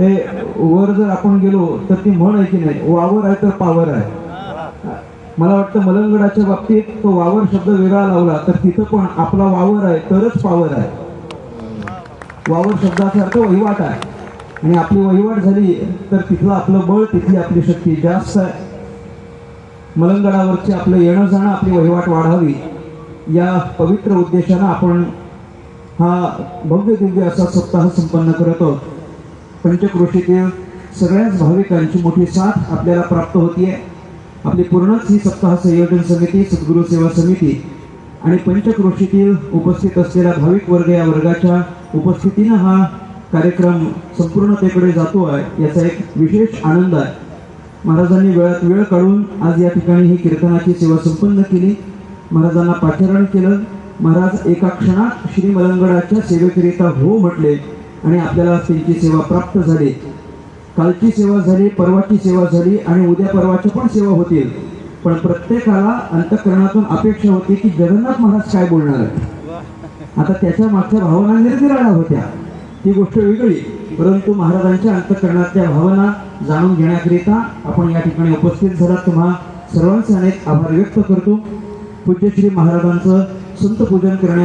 ते वर जर आपण गेलो तर ती म्हण आहे की नाही? वावर आहे तर पावर आहे. मला वाटतं मलंगडाच्या बाबतीत तो वावर शब्द वेगळा लावला तर तिथं पण आपला वावर आहे तरच पावर आहे. वावर शब्दाचा अर्थ वहिवाट आहे. आणि आपली वहिवाट झाली तर तिथलं आपलं बळ तिथली आपली शक्ती जास्त आहे. मलंगडावरचे आपलं येणं जाणं आपली वहिवाट वाढावी या पवित्र उद्देशानं आपण हा भव्य दिव्य असा सप्ताह संपन्न करत आहोत. पंचक्रोशीतील सगळ्याच भाविकांची मोठी साथ आपल्याला प्राप्त होतीये. आपली पूर्णच ही सप्ताह संयोजन समिती सद्गुरू सेवा समिती आणि पंचक्रोशीतील उपस्थित असलेला भाविक वर्ग या वर्गाच्या उपस्थितीनं हा कार्यक्रम संपूर्णतेकडे जातो आहे याचा एक विशेष आनंद आहे. महाराजांनी वेळात वेळ काढून आज या ठिकाणी ही कीर्तनाची सेवा संपन्न केली. महाराजांना पाचारण केलं. महाराज एका क्षणात श्री मलंगडाच्या सेवेकरिता हो म्हटले आणि आपल्याला त्यांची सेवा प्राप्त झाली. कालची सेवा झाली परवाची सेवा झाली आणि उद्या परवाची पण सेवा होतील. पण प्रत्येकाला अंतकरणातून अपेक्षा होती की जगन्नाथ महाराज काय बोलणार आहे आता त्याच्या मागच्या भावना निर्निराळ्या होत्या. ती गोष्ट वेगळी. परंतु महाराजांच्या अंतकरणातल्या भावना जाणून घेण्याकरिता आपण या ठिकाणी उपस्थित झाला. तुम्हा सर्वांचे अनेक आभार व्यक्त करतो. पूज्यश्री महाराजांचं संत पूजन करण्या